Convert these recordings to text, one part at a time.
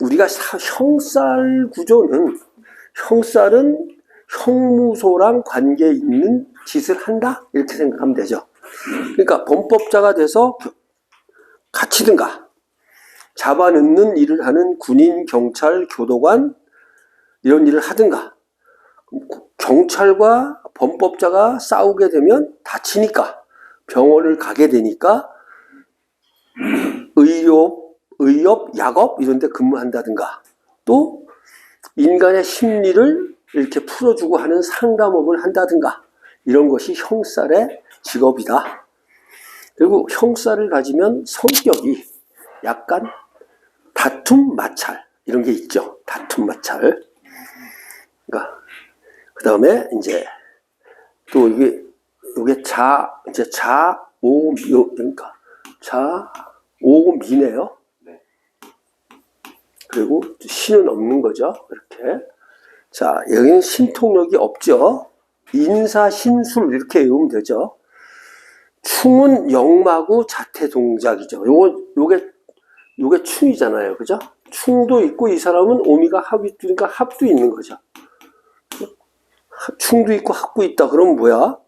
우리가 사- 형살 구조는 형살은 형무소랑 관계 있는 짓을 한다 이렇게 생각하면 되죠. 그러니까 범법자가 돼서 갇히든가 잡아넣는 일을 하는 군인, 경찰, 교도관 이런 일을 하든가 경찰과 범법자가 싸우게 되면 다치니까 병원을 가게 되니까 의료, 의협, 약업 이런 데 근무한다든가 또 인간의 심리를 이렇게 풀어주고 하는 상담업을 한다든가 이런 것이 형살의 직업이다. 그리고 형살을 가지면 성격이 약간 다툼 마찰 이런 게 있죠. 다툼 마찰. 그러니까 그 다음에 이제 또 이게 이게 자 이제 자오 그러니까 자오 미네요. 그리고 신은 없는 거죠. 이렇게 자 여기는 신통력이 없죠. 인사 신술 이렇게 외우면 되죠. 충은 영마구 자태 동작이죠. 요거 요게 요게 충이잖아요. 그죠? 충도 있고 이 사람은 오미가 합이 그러니까 합도 있는 거죠. 충도 있고 합도 있다. 그럼 뭐야?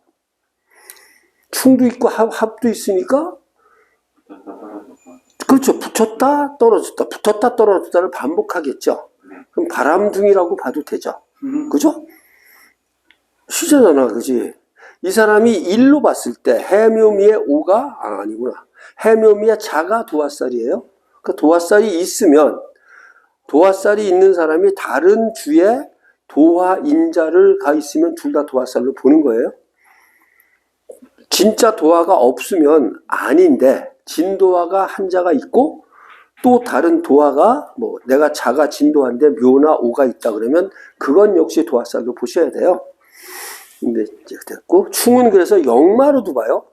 충도 있고 합, 합도 있으니까 그렇죠. 붙였다 떨어졌다. 붙었다 떨어졌다를 반복하겠죠. 그럼 바람둥이라고 봐도 되죠. 그죠? 시잖아, 그지? 이 사람이 일로 봤을 때 해묘미의 오가 아, 아니구나. 해묘미의 자가 도화살이에요. 그 도화살이 있으면 도화살이 있는 사람이 다른 주에 도화 인자를 가 있으면 둘 다 도화살로 보는 거예요. 진짜 도화가 없으면 아닌데 진도화가 한자가 있고 또 다른 도화가 뭐 내가 자가 진도화인데 묘나 오가 있다 그러면 그건 역시 도화살로 보셔야 돼요. 근데 이제 됐고 충은 그래서 영마로도 봐요.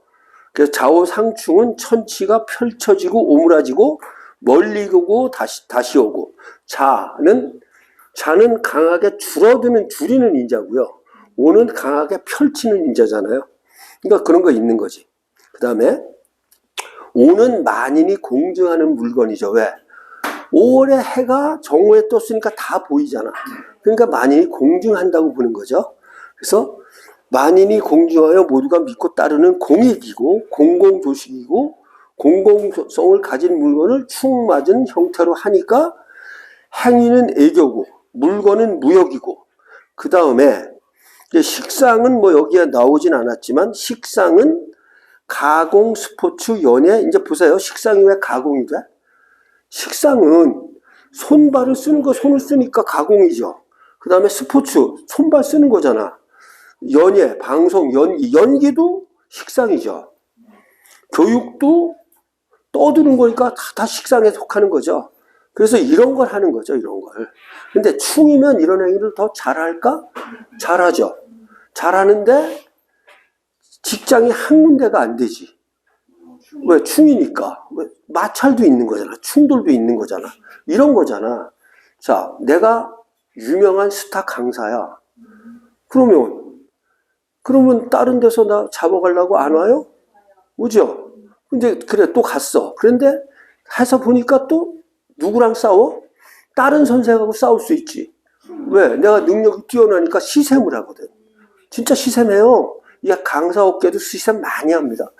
그래서 좌우상충은 천치가 펼쳐지고 오므라지고 멀리 오고 다시 다시 오고 자는 자는 강하게 줄어드는 줄이는 인자고요. 오는 강하게 펼치는 인자잖아요. 그러니까 그런 거 있는 거지. 그 다음에 오는 만인이 공증하는 물건이죠. 왜? 5월에 해가 정오에 떴으니까 다 보이잖아. 그러니까 만인이 공증한다고 보는 거죠. 그래서 만인이 공증하여 모두가 믿고 따르는 공익이고 공공조식이고 공공성을 가진 물건을 충맞은 형태로 하니까 행위는 애교고 물건은 무역이고 그 다음에 식상은 뭐 여기에 나오진 않았지만 식상은 가공, 스포츠, 연예 이제 보세요. 식상이 왜 가공이 돼? 식상은 손발을 쓰는 거 손을 쓰니까 가공이죠. 그 다음에 스포츠 손발 쓰는 거잖아. 연예, 방송, 연기 연기도 식상이죠. 교육도 떠드는 거니까 다, 다 식상에 속하는 거죠. 그래서 이런 걸 하는 거죠, 이런 걸. 근데 충이면 이런 행위를 더 잘할까? 잘하죠. 잘하는데 직장이 한 군데가 안 되지. 왜? 충이니까. 왜? 마찰도 있는 거잖아. 충돌도 있는 거잖아. 이런 거잖아. 자, 내가 유명한 스타 강사야. 그러면, 그러면 다른 데서 나 잡아가려고 안 와요? 오죠? 근데, 그래, 또 갔어. 그런데 해서 보니까 또 누구랑 싸워? 다른 선생하고 싸울 수 있지. 왜? 내가 능력이 뛰어나니까 시샘을 하거든. 진짜 시샘해요. 이 강사 업계도 시샘 많이 합니다.